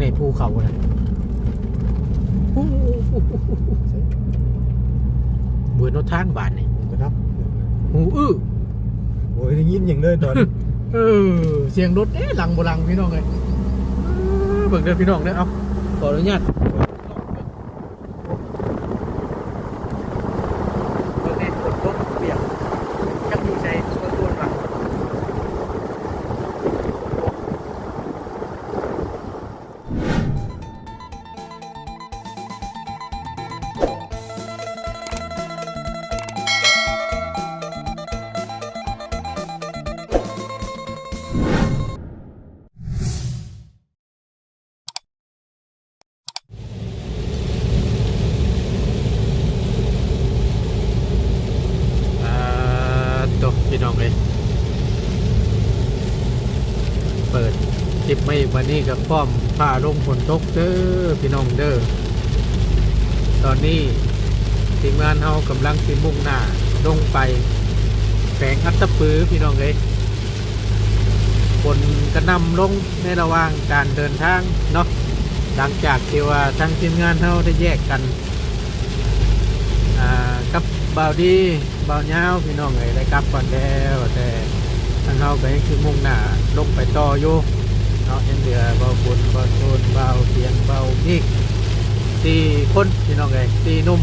ในภูเขานะโอ้โหเบือนรถทางบานนี่กระดับหูอื้อโอ้ยได้ยินอย่างเลยตอนเออเสียงรถเอ๊ะหลังบ่หลังพี่น้องเลยเออเบิ่งเด้อพี่น้องเด้อเอาขออนุญาต ไม่วันนี้กับพร้อมผ้าลงฝนตกเด้อพี่น้องเด้อตอนนี้ทีมงานเฮากำลังสิมุ่งหน้าลงไปแฝงอัตตปือพี่น้องเลยฝนกระนำลงในระหว่างการเดินทางเนาะหลังจากที่ว่าทางทีมงานเฮาได้แยกกันกับบาวดีบาวเงาพี่น้องเอ้ยได้กลับก่อนแล้วแต่ทางเราก็ยังคือมุ่งหน้าลงไปต่ออยู่ เนาะยังเหลือบ่าบุญบ่าโซนบ่าเทียนบ่าวนี่สี่คนพี่น้องเอ้ยสี่นุ่ม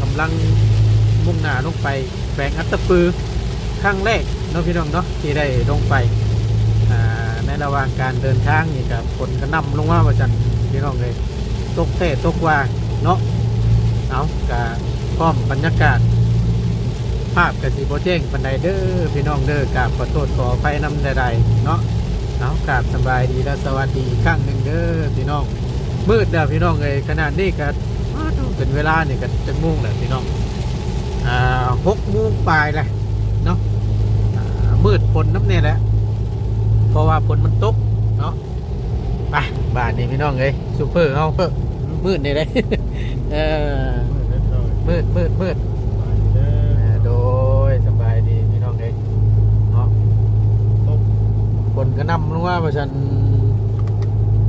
กำลังมุ่งหน้าลงไปแฝงอัตตปือครั้งแรกเนาะพี่น้องเนาะที่ได้ลงไปอ่าในระหว่างการเดินทางนี่กับฝนกระหนำลงมาว่าจันพี่น้องเลยตกเทตกว่าเนาะเอากะพร้อมบรรยากาศ ภาพกะสีโบเจงปันไดเด้อพี่น้องเด้อกราบขอโทษขอไฟน้ำใดๆเนาะ เอากราบสบายดีและสวัสดีอีกครั้งหนึ่งเด้อพี่น้องมืดเด้อพี่น้องเลยขนาดนี้ก็เป็นเวลาเนี่ยก็จะมุ่งแหละพี่น้องอ่าหกโมงปลายแหละเนาะอ่ามืดฝนน้ำเนี่ยแหละเพราะว่าฝนมันตกเนาะไปบ้านนี่พี่น้องเลยซูเปอร์เฮาเพิ่มมืดนี่เลย เออมืดมืดมืดอ่าโดยสบายดีพี่น้องเองเนาะ ฝนก็นำลงว่าประชัน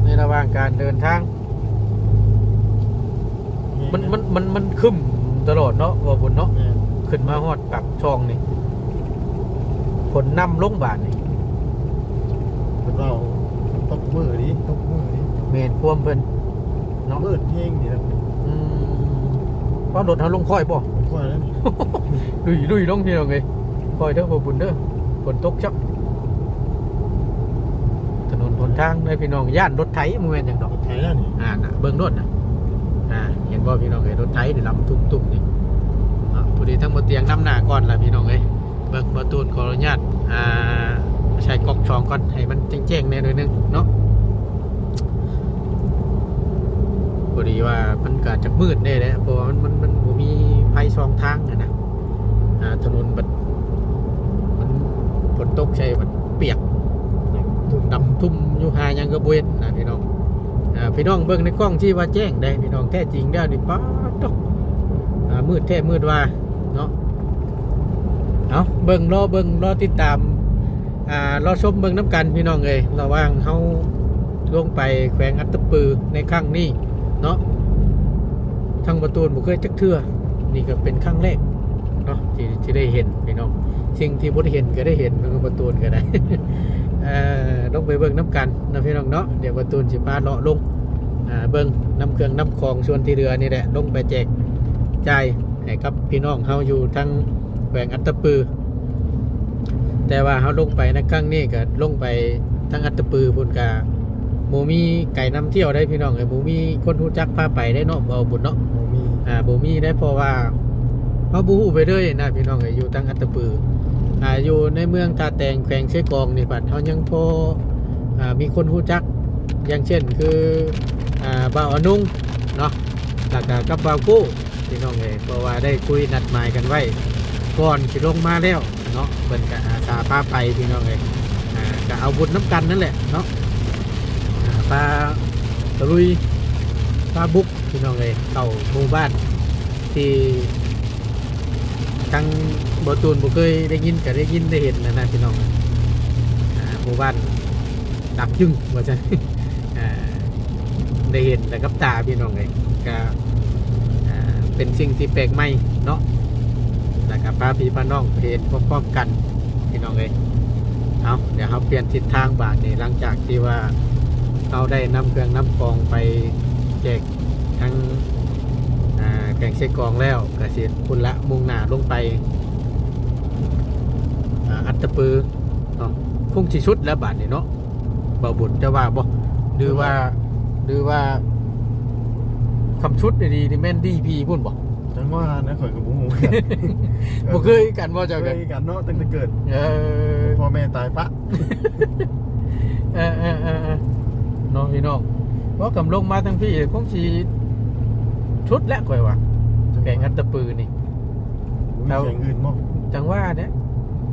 ในระหว่างการเดินทาง มันมันมันมันคึมตลอดเนาะว่าฝนเนาะขึ้นมาฮอดปากช่องนี่ฝนนำลงบาทนี่เราตกมือดิตกมือดิเมนพวมเพิ่นเนาะมืดเท่งดิแล้วอืมเพราะรถเขาลงค่อยบ่ผมว่าแล้วนี่ลุยลุยลงพี่น้องเอ้ยค่อยเด้อบ่บุญเด้อฝนตกชั บนนหนทางเลยพี่น้องย่านรถไถมันเป็นอย่างดอกไทยแล้วนี่อ่าน่ะเบิ่งรถน่ะอ่าเห็นบ่พี่น้องเอ้ยรถไถนี่ลำตุ้มๆนี่อะพอดีทั้งหมดเตียงน้ำหน้าก่อนล่ะพี่น้องเอ้ยเบิ่งประตูนขออนุญาตอ่าใช้กองช่องก่อนให้มันแจ้งๆแน่หน่อยหนึงเนาะพอดีว่ามันก็จะมืดแน่แหละเพราะมันมันมันบ่มีไฟสองทางอะนะอ่าถนนบัดมันฝนตกใช่บัดเปียกถูกดำทุ่ม อยู่หายังกระเวนนะพี่น้องพี่น้องเบิ่งในกล้องที่ว่าแจ้งได้พี่น้องแท้จริงได้วนี่ป๊าตกอ่ามืดแท้มืดว่าเนาะเอาเบิ่งรอเบิ่งรอติดตามอ่ารอชมเบิ่งน้ำกันพี่น้องเลยระว่างเฮาลงไปแขวงอัตตปือในครั้งนี้เนาะทางประตูบ่เคยจักเทื่อนี่ก็เป็นครั้งแรกเนาะที่ที่ได้เห็นพี่น้องสิ่งที่บ่ได้เห็นก็ได้เห็นมันก็ประตูก็ได้ เอ่อลงไปเบิ่งน้ำกันนะพี่น้องเนาะเดี๋ยวประตูนสิพาเลาะลงอ่าเบิ่งน้ำเครื่องน้ำของส่วนที่เรือนี่แหละลงไปแจกจ่ายให้กับพี่น้องเฮาอยู่ทั้งแขวงอัตตปือ แต่ว่าเฮาลงไปในครั้งนี้ก็ลงไปทั้งอัตตปือพุ่นกาหมูมีไก่น้ำเที่ยวได้พี่น้องไอ้หมูมีคนรู้จักพาไปได้เนาะเอาบุญเนาะโมมีอ่าบ่มีได้เพราะว่าเขาบูฮู้ไปเรื่อยนะพี่น้องเอ้ยอยู่ตั้งอัตตปือ อ่าอยู่ในเมืองตาแตงแขวงเชกองนี่บัดเขายังพออ่ามีคนรู้จักอย่างเช่นคืออ่าบ่าวอนุงเนาะแล้วก็กับบ่าวกู้พี่น้องเอ้ยเพราะว่าได้คุยนัดหมายกันไว้ก่อนสิลงมาแล้วเนาะเพิ่นก็อาสาพาไปพี่น้องเอ้ยอ่าก็เอาบุญน้ำกันนั่นแหละเนาะอ่าพาตะลุยปลาบุกพี่น้องเลยเข้าหมู่บ้านที่ ทั้งบตูนบ่เคยได้ยินก็ได้ยินได้เห็นนะนะพี่น้องอ่าหมู่บ้านดับจึงว่าจะอ่าได้เห็นแต่กับตาพี่น้องเลยก็อ่าเป็นสิ่งที่แปลกใหม่เนาะนะครับพาพี่พาน้องไปเห็นพร้อมๆกันพี่น้องเลยเอาเดี๋ยวเราเปลี่ยนทิศทางบาทนี่หลังจากที่ว่าเราได้นำเครื่องน้ำกองไปแจกทั้ง แกงเส้กรองแล้วกสิคุณละมุ่งหน้าลงไปอ่าอัตตปือเนาะคงชิชุดแล้วบาทนี่เนาะเบาบุญจะว่าบ่หรือว่าหรือว่าคำชุดดีๆนี่แม่นดีพีพุ่นบ่จังว่านะข่อยกับบุ้งกันบ่เคยกันบ่เจ้าเคกันยกันเนาะตั้งแต่เกิดเออพ่อแม่ตายปะเออเออเออเออน้องพี่น้องว่ากำลงมาทั้งพี่คงสีชุดแล้วก่อยว่ะ แกงอัตตปือนี่ มีแข่งอื่นบ่จังว่าเนี่ย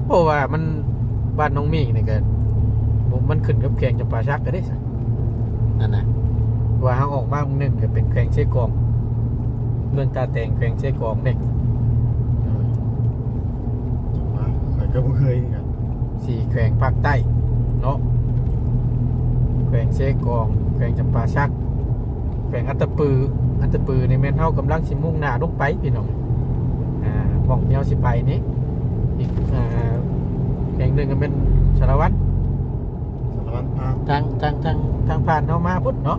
เพราะว่ามันบ้านน้องมีนี่ก็ผมมันขึ้นกับแข่งจะปาชักก็ได้สินั่นนะว่าเขาออกมาหนึ่งก็เป็นแข่งเชกองเมืองตาแตงแข่งเชกองเนี่ยจังว่าข่อยก็บ่เคยกันสี่แข่งภาคใต้เนาะแข่งเชกองแข่งจำปาชักแข่งอัตตปือ อัตตปือในแม่นเท่ากำลังสิมุ่งหน้าลงไปพี่น้องอ่าหม่องเดียวสิไปนี้อีกอ่าแข่งหนึ่งก็เป็นสารวัตรสารวัตรพาทางทางทางทางผ่านเข้ามาพุทธเนาะ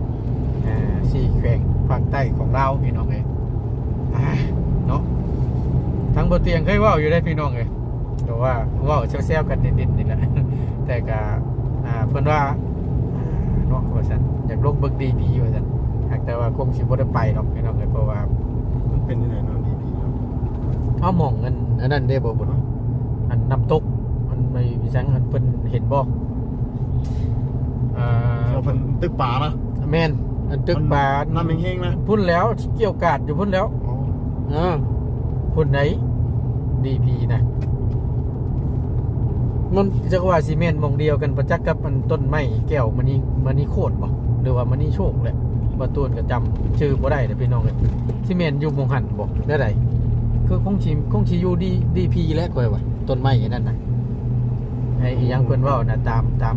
อ่าสี่แขวงภาคใต้ของเราพี่น้องเอยอ่าเนาะทางบนเตียงเคยเว่าอยู่ได้พี่น้องเลยแต่ว่าเว่าเซลๆกันนิดๆนี่แหละแต่ก็อ่าเพิ่นว่าอ่าเนาะว่าซั่นอยากลงเบิกดีดีว่าซั่นหาก แต่ว่าคงสิบ่ได้ไปหรอกพี่น้องเลยเพราะว่ามันเป็นยังไงเนาะดีพีเนาะเอาหมองอันอันนั้นได้บ่บุญอันน้ำตกมันไม่มีจังอันเพิ่นเห็นบ่อ่าเราเป็นตึกป่านะแม่นอันตึกปลาน้ำแห้งๆนะพุ่นแล้วเกี่ยวกาดอยู่พุ่นแล้วอ๋อเออพุ่นไหนดีพีนะมันจะว่าซีเมนต์หมองเดียวกันประจักษ์กับมันต้นไม้แก้วมันนี่มันนี่โคตรบ่หรือว่ามันนี่โชคแหละ บาตูนก็จำชื่อบ่ได้เด้อพี่น้องเอ้ยซีเมนต์อยู่หมองหันบ่ได้ไดคือคงชิมคงชิอยู่ดีดีพีแล้วก่อยว่าต้นไม้อันนั่นน่ะไอ้อีหยังเพิ่นเว้าน่ะตามตาม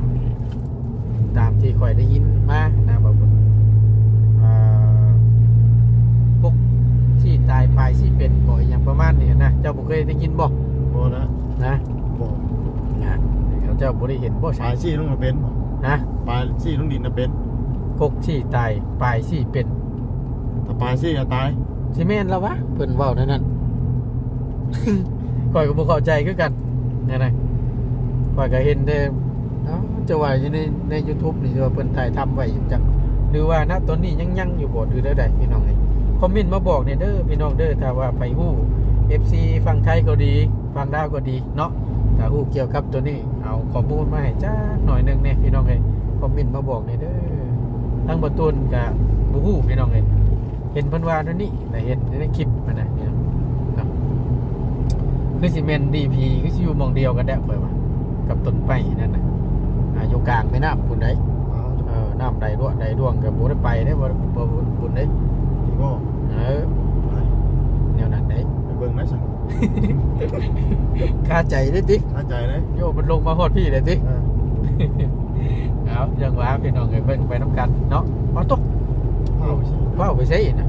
ตามที่ข่อยได้ยินมานะบ่บุญอ่าพวกที่ตายปลายที่เป็นบ่อหย่างประมาณนี้นะเจ้าบ่เคยได้ยินบ่บ่นะนะบ่นะเขาเจ้าบ่ได้เห็นบ่ปใช่ลายซี่ต้องมาเป็นบ่นะปลายซี่ต้องดินน่ะเป็นพ วกที่ตายปลายที่เป็นถ้าปลายซี่จะตายสิแม่นแล้ววะเพิ่นเว้านั่นนั่นข่อยก็บ่เข้าใจคือกันนี่นะข่อยก็เห็นแต่เอ้าจะว่าอยู่ในใน YouTube นี่จะว่าเพิ่นถ่ายทำไว้อยู่จักหรือว่าณตอนนี้ยังยังอยู่บ่หรือได้ใดพี่น้องเอ้ยคอมเมนต์มาบอกเนี่ยเด้อพี่น้องเด้อถ้าว่าไปฮู้ FC ฝั่งไทยก็ดีฝั่งลาวก็ดีเนาะถ้าฮู้เกี่ยวกับตัวนี้ เอาข้อมูลมาให้จ้าหน่อยหนึงเนี่ยพี่น้องเอ้ยคอมเมนต์มาบอกเนี่ยเด้อ ทั้งบ่ตูนกับบ่ฮู้พี่น้องเอ้ยเห็นเพิ่นว่านั่นนี่แต่เห็นในคลิปมันน่ะพี่น้องเนาะคือสิแม่น DP คือสิอยู่หม่องเดียวกันแด้ข่อยว่ากับต้นไม้นั่นน่ะอ่าอยู่กลางแม่น้ำพุ่นใดอ๋อเออน้ำใดรั่วใดร่วงก็บ่ได้ไปเด้บ่บ่บ่พุ่นเด้ดีบ่เออไปแนวนั้นเด้ไปเบิ่งนะสั่งคาใจเด้ติเข้าใจเลยโยมันลงมาฮอดพี่เลยติ อ่าเอาอย่างว่าพี่น้องเอ้ยเบิ่งไปน้ำกันเนาะมาตกเข้าใช่ว้าวไปใช่นะ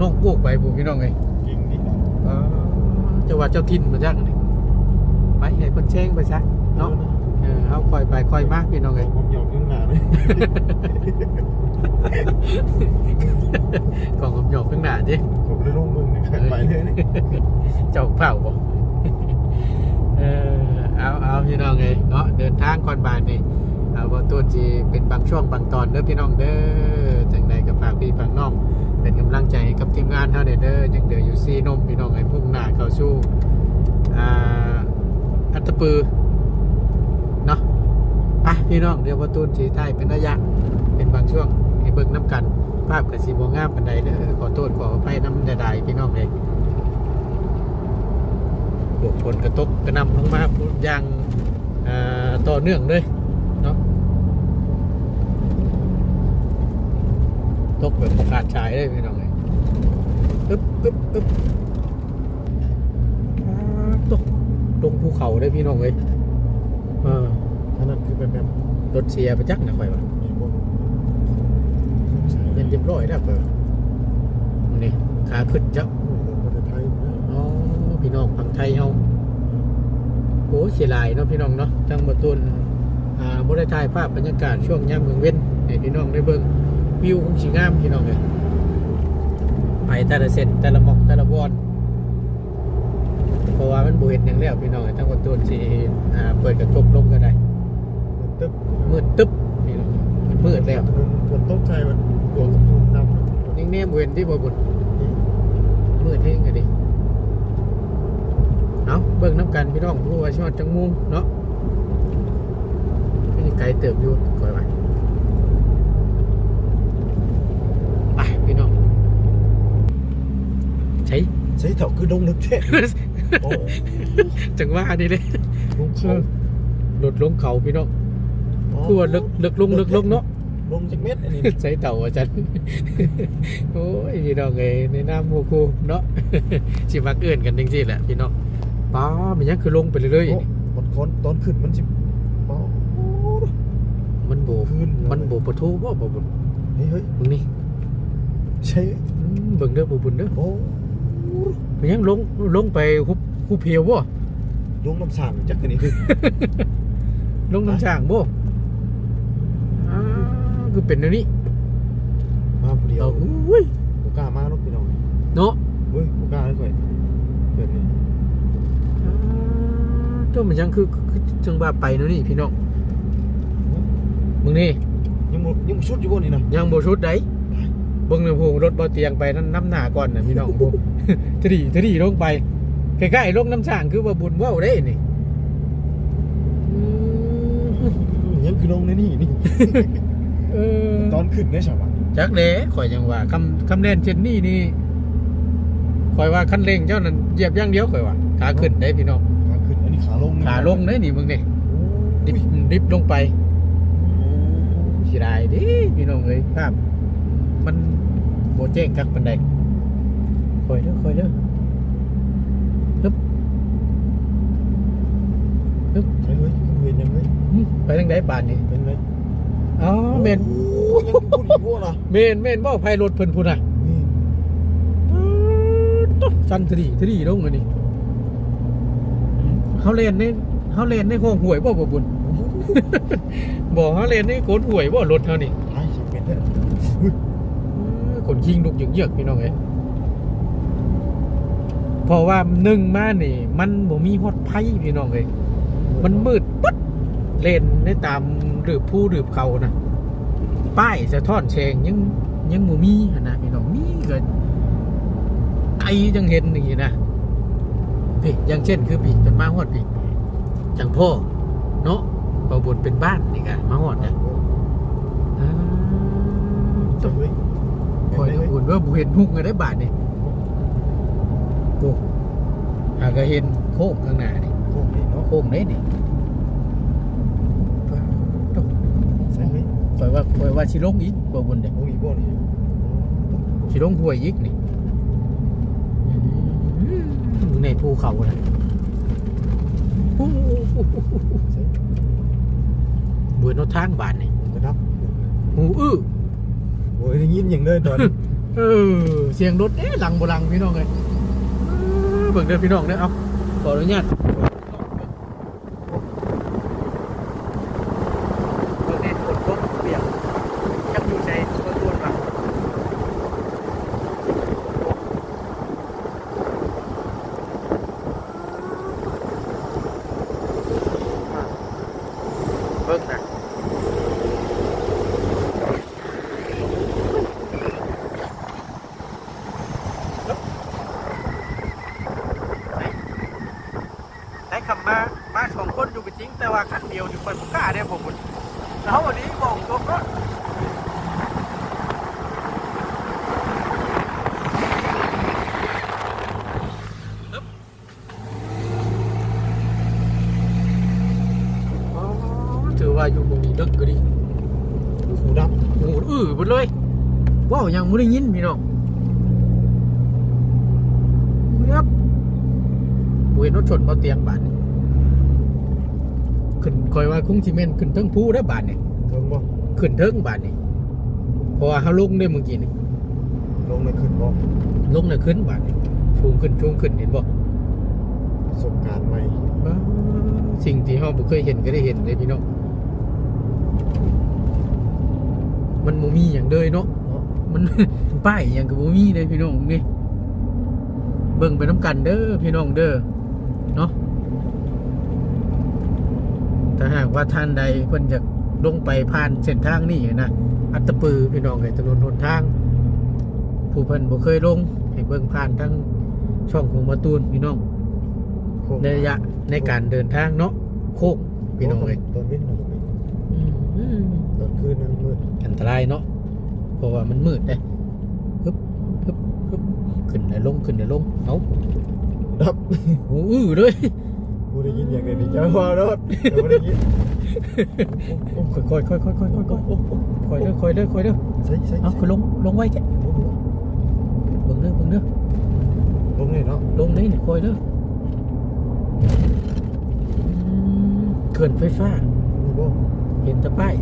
น้องปลูกไปปลูกพี่น้องเอ้ยเก่งดีนะเออเจะว่าเจ้าทินมาจักนี่ไปให้เพิ่นแช่งไปซะเนาะเออเอาค่อยไปค่อยมาพี่น้องเอ้ยผมยอมยุ่งหนาเลยกล่องกับหยอกข้างหน้าดิผมเลยลงมึงเนี่ยไปเลยนี่เจ้าเผาบ่เออเอาเอาพี่น้องเอ้ยเนาะเดินทางก่อนบ่ายนี่ เอาบ่ต้นสิเป็นบางช่วงบางตอนเด้อพี่น้องเด้อจังใดก็ฝากพี่ฝากน้อง เป็นกำลังใจกับทีมงานเฮาเด้อเด้อยังเดืออยู่ซีนมพี่น้องไอ้พุ่งหน้าเข้าสู่อ่าอัตปือเนาะไปพี่น้องเดี๋ยวว่าต้นสีไทายเป็นระยะ เป็นบางช่วงให้เบิ่งน้ำกัน ภาพกับสีบงามปันใดเด้อขอโทษขออภัยน้ำใดๆพี่น้องเลยพวกฝนกระตกกระนำลงมาอย่างต่อเนื่องเลยเนาะ ตกแบบขาดชายเลยพี่น้องเลยอึ๊บอึ๊บอึ๊บอ่าตกลงภูเขาเลยพี่น้องเลยเอออันนั้นคือเป็นแบบรถเสียไปจักนะค่อยว่ามีพวกเรียบร้อยแล้วเปิดนี่ขาขึ้นจ้ะประเทศไทยนะอ๋อพี่น้องฝั่งไทยเฮาโอ้เสียหลายเนาะพี่น้องเนาะจังบ่ตุนอ่าบ่ได้ถ่ายภาพบรรยากาศช่วงยามมื้อเว้นให้พี่น้องได้เบิ่ง วิวคงสิงามพี่น้องเอ้ยไปแต่ละเส้นแต่ละหม่องแต่ละบอนเพราะว่ามันบ่เห็นหยังแล้วพี่น้องเอ้ยทั้งบ่ตุนสิอ่าเปิดกระจกลงก็ได้มันตึ๊บมืดตึ๊บพี่น้องมันมืดแล้วถนนฝนตกใจมันโดนน้ำนะนิ่งแนมเว้นที่บ่บุญมืดเฮงก็ดิเอาเบิ่งน้ำกันพี่น้องรู้ว่าชอดจังมุงเนาะนี่ไกลเติบอยู่คอยไว้ไปพี่น้องใช้ใช้เถาคือดงลึกแท้โอ้จังว่านี่เลยลงเขาหลุดลงเขาพี่น้องคือว่าลึกลึกลงลึกลงเนาะลงจากเม็ดอันนี้ใช้เต่าอาจารย์โอ้ยพี่น้องเอ้ยในน้ำหมูคูเนาะสิมักเอื้อนกันจริงๆแหละพี่น้องป้ามันยังคือลงไปเรื่อยโอ้มันคนตอนขึ้นมันจิโอ้ๆมันโบขึ้นมันโบประทูบ่บ่บุญเฮ้ยเฮ้ยมึงนี่ใช่อืมเบิ่งเด้อบ่บุญเด้อโอ้ มันยังลงลงไปคุบคุบเพียวบ่ลงน้ำสางจักกันนี่คือลงน้ำช่างบ่อ้าวคือเป็นอันนี้มาผู้เดียวเอาอุ้ยกูกล้ามาลูกพี่น้องเนาะเฮ้ยกูกล้าเลยก่อยเปิดนี่อ้าวเจ้ามันยังคือคือจังว่าไปเนาะนี่พี่น้องมึงนี่ยังบ่ยังบ่ชุดอยู่บนนี่นะยังโบชุดได้ เบิ่งในพงรถบอเตียงไปนั่นน้ำหนาก่อนนะพี่น้องพวกทดีทดีลงไปใกล้ๆลงน้ำช่างคือว่าบุญว่าวได้นี่อืมยังคือลงในนี่นี่เออตอนขึ้นได้ใช่ปะจักเล่ข่อยยังว่าคำคำเล่นเช่นนี้นี่ข่อยว่าคันเร่งเจ้านั้นเหยียบอย่างเดียวข่อยว่าขาขึ้นได้พี่น้องขาขึ้นอันนี้ขาลงขาลงได้นี่มึงนี่ดิบดิบลงไปสิได้เดิพี่น้องเอ้ยภาพ มันโบแจ้งกักปันใดข่อยเด้อข่อยเด้อเฮ้ยเฮ้ยเห็นยังไงหึไปทางใดบานนี่เป็นไงอ๋อเมนโอ้ยังพูดอีกว่านะเมนเมนบ่ไพรถเพิ่นพุ่นน่ะนี่ตุ๊ดสั่นทรีทรีลงอันนี้เฮาเล่นในเฮาเล่นในห้องหวยบ่บ่บุญบ่เฮาเล่นในโกนหวยบ่รถเฮานี่ ไอ้ฉันเป็นเด้อเออคนยิงลูกเยือกๆพี่น้องเอ้ยเพราะว่าหนึ่งมานี่ มันบ่มีฮอดไผพี่น้องเอ้ยมันมืดปึ๊ดเลนในตามหรือผู้หรือเขานะป้ายสะท้อนแฉงยังยังบ่มีนะพี่น้องมีก็ไกลจังเห็นอย่างนี้นะพี่อย่างเช่นคือพี่จนมาฮอดพี่จังพ่อเนาะบ่บุญเป็นบ้านนี่กะมาฮอดนะอ่า จะเฮ้ย คอยบุญว่าบ่เห็นหุกกันได้บาทนี่โอ้หาก็เห็นโค้งข้างหน้านี่โค้งนี่เนาะโค้งไหนนี่ต้องใช่เฮ้ยคอยว่าคอยว่าสิลงอีกบ่บุญเด้โอ้ยบ่นี่สิลงห้วยอีกนี่อืมในภูเขาน่ะโอ้โหใช่เบื่อเนอทางบานนี่กระดับหูอื้อโอ้ยได้ยินอย่างเลยตอน เออเสียงรถเอ๊ะหลังบุหลังพี่น้องเลยเออเบิ่งเด้อพี่น้องเด้อเอาขออนุญาตเบิ่งในฝนตกเปียกจักอยู่ใจเบิ่งตัวหลังเบิ่งนะ ใช้คำมามาสองคนอยู่เป็นจริง แต่ว่าคันเดียวอยู่คนผมกล้าได้ผมคนแล้ววันนี้บอกตรงก็อ๋อถือว่าอยู่ตรงนี้ดึกก็ดี หูดับ โอ้โหอื้อหมดเลยว้าวยังไม่ได้ยินพี่น้องครับบเห็นรถชนเบาเตียงบาทนี่ขึ้นคอยว่าคุ้งซีเมนต์ขึ้นเทิงภูได้บาทนี่เทิงบ่ขึ้นเทิงบาทนี่พราะว่าเขาลุกได้เมื่อกี้นี่ลงในขึ้นบ่ลุกเนี่ยขึ้นบาดนี่ชูงขึ้นชูงขึ้นเห็นบ่ประสบการณ์ใหม่บ้าสิ่งที่เราบ่เคยเห็นก็ได้เห็นเลยพี่น้องมันบ่มีอย่างเดยเนาะเนาะ มันป้ายอย่างกับบ่มีเลยพี่น้องนี่เบิ่งไปน้ำกันเด้อพี่น้องเด้อเนาะถ้าหากว่าท่านใดเพิ่นจะลงไปผ่านเส้นทางนี้นะอัตตปือพี่น้องไอ้ถนนหนทาง ผู้เพิ่นบ่เคยลงให้เบิ่งผ่านทั้งช่องของมาตูนพี่น้องโค้งในระยะในการเดินทางเนาะโค้งพี่น้องเอ้ยตอนวิ่งเราก็เป็นอืมตอนคืนนึงมืดอันตรายเนาะ พราะว่ามันมืดไลฮึบฮึบฮึบขึ้นแล้วลงขึ้นแล้วลงเอาดับโอ้ยด้วยกูได้ยินอย่างเดียวนี่เจ้าว่ารถกูได้ยินค่อยค่อยค่อยค่อยค่อยค่อยค่อยเด้อค่อยเด้อค่อยเด้อใส่ใส่เอาคือลงลงไว้แก่บิ่งเด้อลงเด้อลงนี่เนาะลงนี่นี่ค่อยเด้อเขื่อนไฟฟ้าเห็นตะป้าย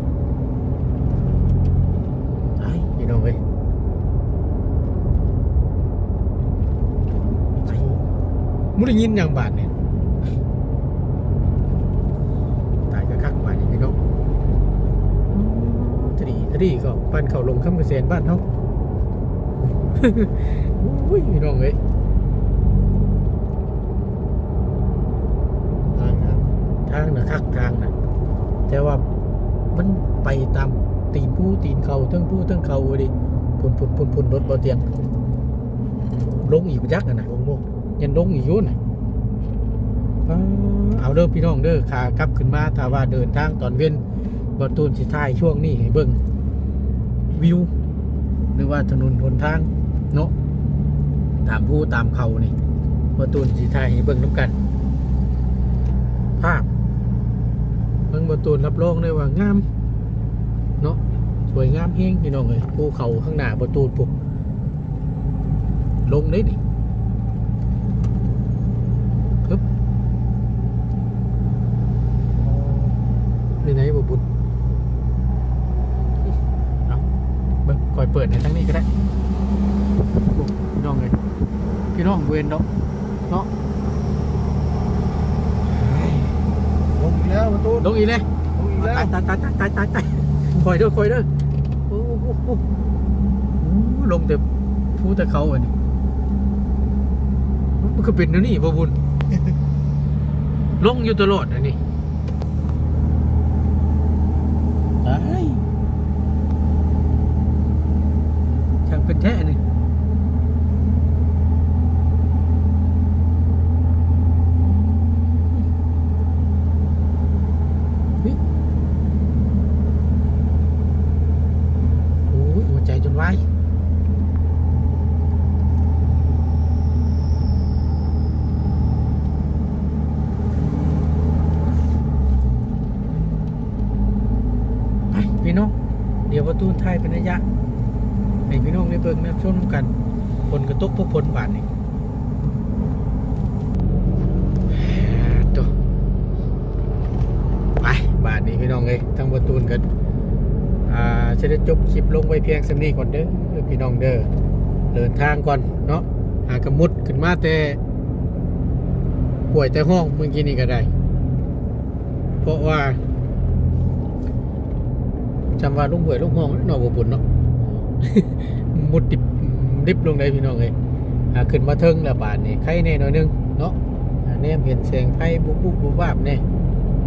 น้องเอ้ยไอ้มุได้ยินอย่างบาดเนี่ยตายกะคักบาดนี่พี่น้องทดีทดีก็บ้านเขาลงข้ามเกษตรบ้านเขาอุ้ยพี่น้องเอ้ยทางงานทางนะคักทางนะแต่ว่ามันไปตาม ตีนผู้ตีนเขาทั้งผู้ทั้งเขาเว้ยดิพุ่นพุ่นพุ่นพุ่นรถบ่เตียงลงอีกประจักษ์อะนะลงบ่ยันลงอีกอยุ่นะป๊าเอาเด้อพี่น้องเด้อขากลับขึ้นมาถ้าว่าเดินทางตอนเว้นบอตูนสิท้ายช่วงนี้ให้เบิ่งวิวหรือว่าถนนหนทางเนาะตามผู้ตามเขานี่บอตูนสิท้ายให้เบิ่งน้ำกัน ภาพเบิ่งบอตูนรับรองได้ว่างามเนาะ สวยงามเฮงพี่น้องเลยภูเขาข้างหน้าบอตูนปุ๊บลงได้ดิปึ๊บนี่ไหนบ่บุญเอาเบิ่งคอยเปิดในทั้งนี้ก็ได้พี่น้องเลยพี่น้องเวนเนาะเนาะลงอีกแล้วประตูลงอีกเลยลงอีกแล้วตายตายตายตายตายตาย คอยเด้อคอยเด้อโอ้โหลงแต่ภูแต่เขาอันนี้มันก็เป็นนวนี่บ่บุญลงอยู่ตลอดอันนี้ตายช่างเป็นแท้นเฮ้ยโอ้ยหัวใจจนวายไปพี่น้อง ตูไทยเป็นระยะให้พี่น้องได้เบิ่งนะชมกันผลกระตกพวกผลบาทนี่ตัวไปบาทนี้พี่น้องเลยทั้งประตูนกันอ่าจะได้จบคลิปลงไว้เพียงสำนี้ก่อนเด้อพี่น้องเด้อเดินทางก่อนเนาะหากระมุดขึ้นมาแต่ป่วยแต่ห้องเมื่อกี้นี่ก็ได้ เพราะว่า จำว่าลุงหวยลุงห้องนอกบบุญเนาะมุดดิบดิบลงได้พี่น้องเลยอ่าขึ้นมาเทิงแล้วบาทนี่ไข่แน่หน่อยนึงเนาะอ่าแนมเห็นแสงไฟบุบบุบบุบวาบแน่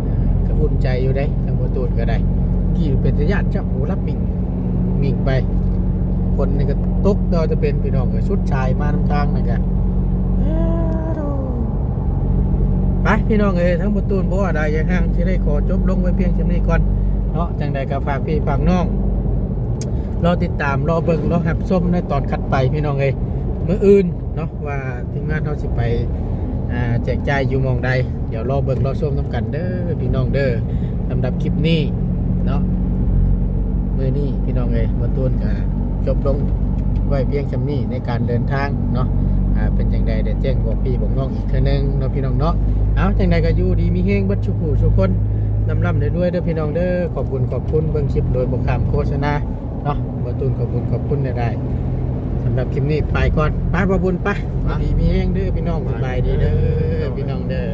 อ่าก็อุ่นใจอยู่ได้ทางประตูนก็ได้ กี่เป็นญาติเจ้าหูรับมิงมิงไป คนนี่ก็ตกดอจะเป็นพี่น้องก็ชุดชายมาน้ำทางนะกะไปพี่น้องเอ้ยทั้งประตูนบ่ว่าใดอย่างห้างที่ได้ขอจบลงไว้เพียงชำนี้ก่อน เนาะจังใดก็ฝากพี่ฝากน้องรอติดตามรอเบิ่งรอหับส้มในตอนคัดไปพี่น้องเอ้ยมื้ออื่นเนาะว่าทีมงานเราสิไปแจกจ่ายอยู่มองใดเดี๋ยวรอเบิ่งรอส้มน้ำกันเด้อพี่น้องเด้อสำหรับคลิปนี้เนาะมื้อนี้พี่น้องเอ้ยบ่ตูนก็จบลงไว้เพียงชำนี้ในการเดินทางเนาะเป็นจังใดเดี๋ยวแจ้งบอกพี่บอกน้องอีกเทื่อนึงเนาะพี่น้องเนาะเอาจังใดก็อยู่ดีมีเฮงบัดชุกผู้ทุกคน ลำลำเด้ด้วยเด้อพี่น้องเด้อขอบคุณขอบคุณเบื้องคลิปโดยบกขามโฆษณาเนาะบตุนขอบคุณขอบคุณได้สำหรับคลิปนี้ไปก่อนป้าบบุญป้าดีมีแห้งเด้อพี่น้องสบายดีเด้อพี่น้องเด้อ